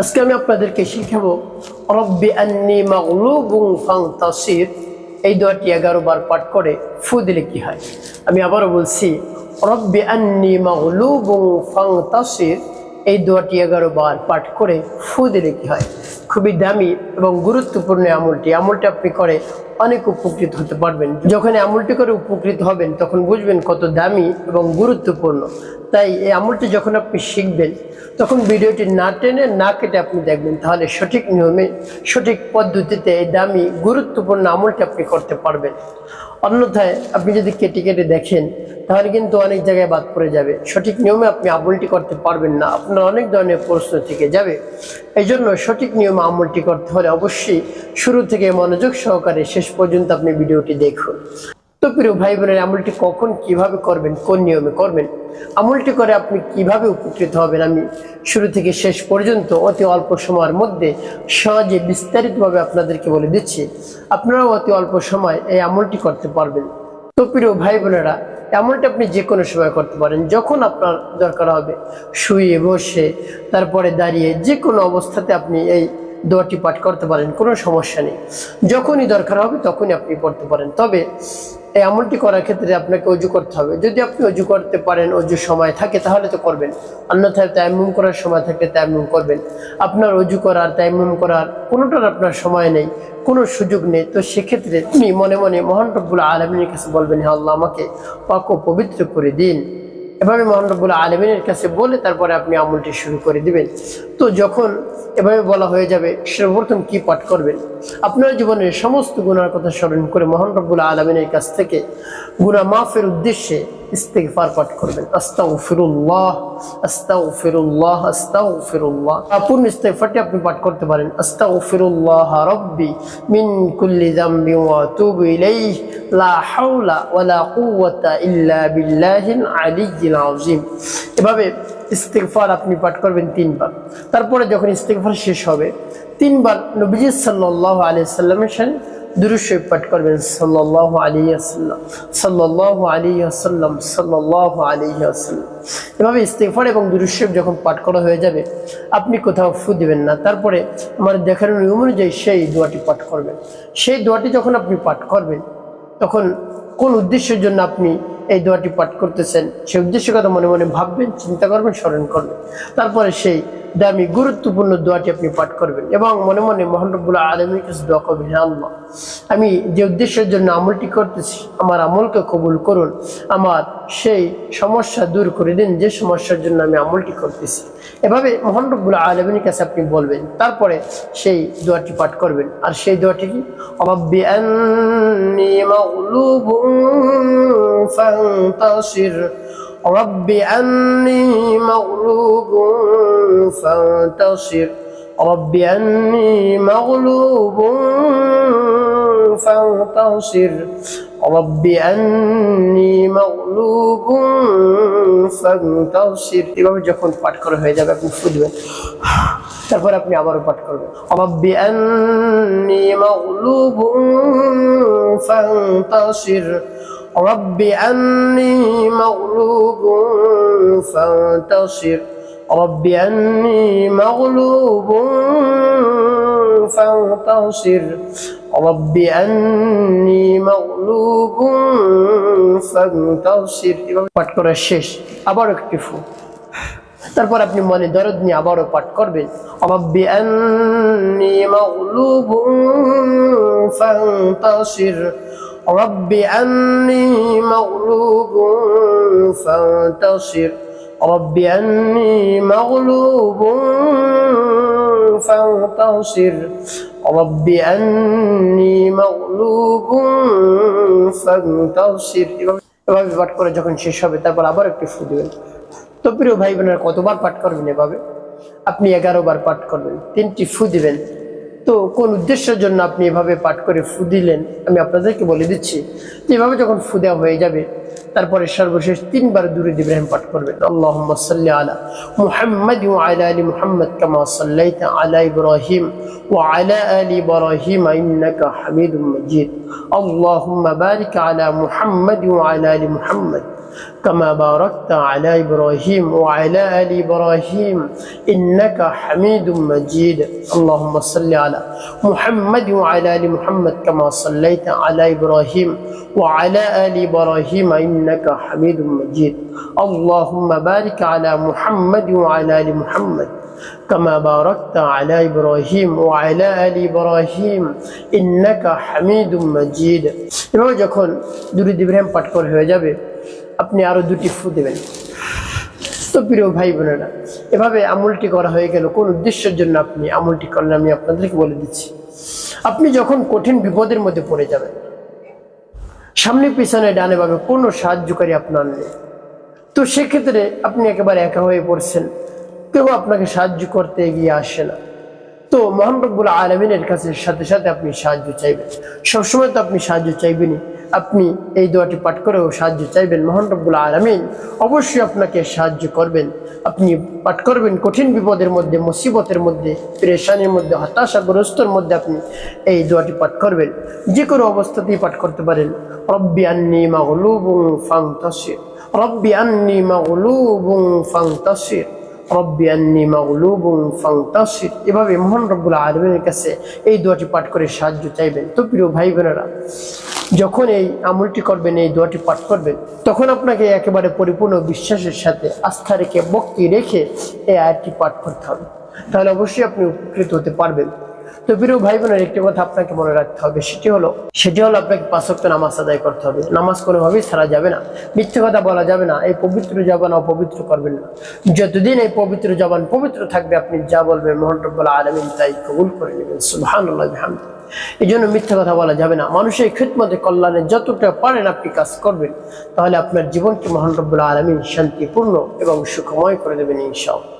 আজকে আমি আপনাদেরকে শিখাবো, রব্বি আন্নি মাগলুবুং ফান্তাসির এই দোয়াটি এগারো বার পাঠ করে ফু দিলে কি হয়? আমি আবারও বলছি, রব্বি আন্নি মাগলুবুং ফান্তাসির এই দোয়াটি এগারো বার পাঠ করে ফু দিলে কি হয়? খুবই দামি এবং গুরুত্বপূর্ণ আমলটি। আমলটি আপনি করে অনেক উপকৃত হতে পারবেন। যখন আমলটি করে উপকৃত হবেন, তখন বুঝবেন কত দামি এবং গুরুত্বপূর্ণ। তাই এই আমলটি যখন আপনি শিখবেন, তখন ভিডিওটি না টেনে না কেটে আপনি দেখবেন, তাহলে সঠিক নিয়মে, সঠিক পদ্ধতিতে এই দামি, গুরুত্বপূর্ণ আমলটি আপনি করতে পারবেন। অন্যথায় আপনি যদি কেটে কেটে দেখেন, তাহলে কিন্তু অনেক জায়গায় বাদ পড়ে যাবে। সঠিক নিয়মে আপনি আমলটি করতে পারবেন না। আপনার অনেক ধরনের প্রশ্ন থেকে যাবে। এই জন্য সঠিক নিয়মে আমলটি করতে হলে অবশ্যই শুরু থেকে মনোযোগ সহকারে শেষ পর্যন্ত আপনি ভিডিওটি দেখুন। তো প্রিয় ভাই বোনের আমলটি কখন কীভাবে করবেন, কোন নিয়মে করবেন, আমলটি করে আপনি কীভাবে উপকৃত হবেন, আমি শুরু থেকে শেষ পর্যন্ত অতি অল্প সময়ের মধ্যে সহজে বিস্তারিতভাবে আপনাদেরকে বলে দিচ্ছি। আপনারাও অতি অল্প সময় এই আমলটি করতে পারবেন। তো প্রিয় ভাই বোনেরা এমনটা আপনি যে কোনো সময় করতে পারেন। যখন আপনার দরকার হবে, শুয়ে বসে, তারপরে দাঁড়িয়ে যে কোনো অবস্থাতে আপনি এই দোয়াটি পাঠ করতে পারেন, কোনো সমস্যা নেই। যখনই দরকার হবে তখনই আপনি পড়তে পারেন। তবে এই আমলটি করার ক্ষেত্রে আপনাকে অজু করতে হবে। যদি আপনি অজু করতে পারেন অজু সময় থাকে, তাহলে তো করবেন। অন্যথায় তাইমুম করার সময় থাকলে তাইমুম করবেন। আপনার অজু করার তাইমুম করার কোনোটার আপনার সময় নেই, কোনো সুযোগ নেই। তো সেক্ষেত্রে তুমি মনে মনে মহান রব্বুল আলমিনের কাছে বলবেন হ্যাঁ আল্লাহ, আমাকে পাক পবিত্র করে দিন। এভাবে মহান রব্বুল আলমিনের কাছে বলে তারপরে আপনি আমলটি শুরু করে দিবেন। তো যখন এভাবে বলা হয়ে যাবে, সর্বপ্রথম কি পাঠ করবেন? আপনার জীবনের সমস্ত গুণার কথা স্মরণ করে মহান রব্বুল আলমিনের কাছ থেকে গুণা মাফের উদ্দেশ্যে ইস্তেগফার পাঠ করবেন। আস্তাগফিরুল্লাহ আস্তাগফিরুল্লাহ আস্তাগফিরুল্লাহ। পূর্ণ ইস্তেগফারটি আপনি পাঠ করতে পারেন। আস্তাগফিরুল্লাহ রব্বি মিন কুল্লি যামবি ওয়া আতুবু ইলাইহি, লা হাওলা ওয়ালা কুওয়াতা ইল্লা বিল্লাহিল আলিয়্যিল আযীম। এভাবে ইস্তেগফার আপনি পাঠ করবেন তিনবার। তারপরে যখন ইস্তেগফার শেষ হবে, তিনবার নবীজি সাল্লাল্লাহু আলাইহি সাল্লামের সাথে দুরুশরীফ পাঠ করবেন, সাল্লাল্লাহু আলাইহি ওয়াসাল্লাম, সাল্লাল্লাহু আলাইহি ওয়াসাল্লাম, সাল্লাল্লাহু আলী ওয়াসাল্লাম। এভাবে ইস্তেগফার এবং দুরুশরীফ যখন পাঠ করা হয়ে যাবে, আপনি কোথাও ফু দিবেন না। তারপরে আমার দেখার নিয়ম অনুযায়ী সেই দোয়াটি পাঠ করবেন। সেই দোয়াটি যখন আপনি পাঠ করবেন, তখন কোন উদ্দেশ্যের জন্য আপনি এই দোয়াটি পাঠ করতেছেন, সেই উদ্দেশ্যের কথা মনে মনে ভাববেন, চিন্তা করবেন, স্মরণ করবেন। তারপরে সেই দামি গুরুত্বপূর্ণ দোয়াটি আপনি পাঠ করবেন এবং মনে মনে মোহাম্মবুল্লাহ আলমীর কাছে দোয়া করবেন আল্লাহ। আমি যে উদ্দেশ্যের জন্য আমলটি করতেছি, আমার আমলকে কবুল করুন, আমার সেই সমস্যা দূর করে দিন, যে সমস্যার জন্য আমি আমলটি করতেছি। এভাবে মোহাম্মবুল্লাহ আলমীর কাছে আপনি বলবেন, তারপরে সেই দোয়াটি পাঠ করবেন। আর সেই দোয়াটি কি? অবাব্বি رب أني مغلوب فانتصر رب أني مغلوب فانتصر رب أني مغلوب فانتصر এভাবে যখন পাঠ করা হয়ে যাবে আপনি ফুটবেন তারপর আপনি আবারও পাঠ করবেন রব্বি আন্নি মাগলুবুন ফান্তাসির رب أني مغلوب فانتصر رب أني مغلوب فانتصر رب أني مغلوب فانتصر এভাবে পাঠ করা শেষ আবার একটি ফু তারপর আপনি মনে দরদ নিয়ে আবারও পাঠ করবেন রব্বি আন্নি মাগলুবুন ফান্তাসির رب أني مغلوب فانتصر رب أني مغلوب فانتصر رب أني مغلوب فانتصر এভাবে পাঠ করে যখন শেষ হবে তারপর আবার একটু ফু দেবেন তো প্রিয় ভাই বোনেরা কতবার পাঠ করবেন এভাবে আপনি এগারো বার পাঠ করবেন তিনটি ফু দিবেন তো কোন উদ্দেশ্যের জন্য আপনি এভাবে পাঠ করে ফু দিলেন, আমি আপনাদেরকে বলে দিচ্ছি, যে এভাবে যখন ফুদা হয়ে যাবে, তারপরে সর্বশেষ তিনবার দূরে ইব্রাহিম পাঠ করবেন। আল্লাহ সাল্লি আলা মুহাম্মদ ও আলা আলী মুহাম্মদ কামা সাল্লাইতা আলা ইব্রাহিম ও আলা আলী ইব্রাহিম ইন্নাকা হামিদুম মজিদ। আল্লাহুম্মা বারিক আলা মুহাম্মদ ও আলা আলী মুহাম্মদ। كما باركت على إبراهيم وعلى آل إبراهيم إنك حميد مجيد اللهم صل على محمد وعلى آل محمد كما صليت على إبراهيم وعلى آل إبراهيم إنك حميد مجيد اللهم بارك على محمد وعلى آل محمد كما باركت على إبراهيم وعلى آل إبراهيم إنك حميد مجيد এভাবে যখন দুরুদ ইব্রাহিম পাঠ করে হয়ে যাবে আপনি আরও দুটি ফু দেবেন। তো প্রিয় ভাই বোনেরা, এভাবে আমলটি করা হয়ে গেল, কোন উদ্দেশ্যের জন্য আপনি আমলটি করলেন আমি আপনাদেরকে বলে দিচ্ছি। আপনি যখন কঠিন বিপদের মধ্যে পড়ে যাবেন, সামনে পিছনে ডানে ভাবে কোনো সাহায্যকারী আপনার নেই। তো সেক্ষেত্রে আপনি একেবারে একা হয়ে পড়ছেন, কেউ আপনাকে সাহায্য করতে এগিয়ে আসে না। তো মোহান রব্বুল আলমিনের কাছে সাথে সাথে আপনি সাহায্য চাইবেন। সবসময় তো আপনি সাহায্য চাইবেনই। আপনি এই দোয়াটি পাঠ করেও সাহায্য চাইবেন, মোহান রব্বুল আলমিন। অবশ্যই আপনাকে সাহায্য করবেন। আপনি পাঠ করবেন কঠিন বিপদের মধ্যে, মুসিবতের মধ্যে, পরেশানির মধ্যে, হতাশাগ্রস্তর মধ্যে আপনি এই দোয়াটি পাঠ করবেন। যে কোনো অবস্থাতেই পাঠ করতে পারেন। রব্বি আন্নি মাগলুবুং ফাংতাসির রব্বি আন্নি মাগলুবুং ফাংতাসির রব্বি আন্নি মাগলুবুন ফান্তাসির। এভাবে মোহন রব্বুল আলমিনের কাছে এই দোয়াটি পাঠ করে সাহায্য চাইবেন। তো প্রিয় ভাই বোনেরা যখন এই আমলটি করবেন, এই দোয়াটি পাঠ করবেন, তখন আপনাকে একেবারে পরিপূর্ণ বিশ্বাসের সাথে আস্থা রেখে, ভক্তি রেখে এই আয়াতটি পাঠ করতে হবে। তাহলে অবশ্যই আপনি উপকৃত হতে পারবেন। তো প্রিয় ভাই বোনের একটি কথা আপনাকে মনে রাখতে হবে, সেটি হলো সেটি হলো আপনাকে পাঁচক্ত নামাজ আদায় করতে হবে। নামাজ কোনোভাবেই ছাড়া যাবে না। মিথ্যে কথা বলা যাবে না। এই পবিত্র জবান অপবিত্র করবেন না। যতদিন এই পবিত্র জবান পবিত্র থাকবে, আপনি যা বলবেন মোহন রব্বুল আলমিন তাই কবুল করে নেবেন। সুবাহান এই জন্য মিথ্যে কথা বলা যাবে না। মানুষের খিদমতে, কল্যাণে যতটা পারেন আপনি কাজ করবেন, তাহলে আপনার জীবনকে মহান রব্বুল আলমিন শান্তিপূর্ণ এবং সুখময় করে দেবেন ইনশাআল্লাহ।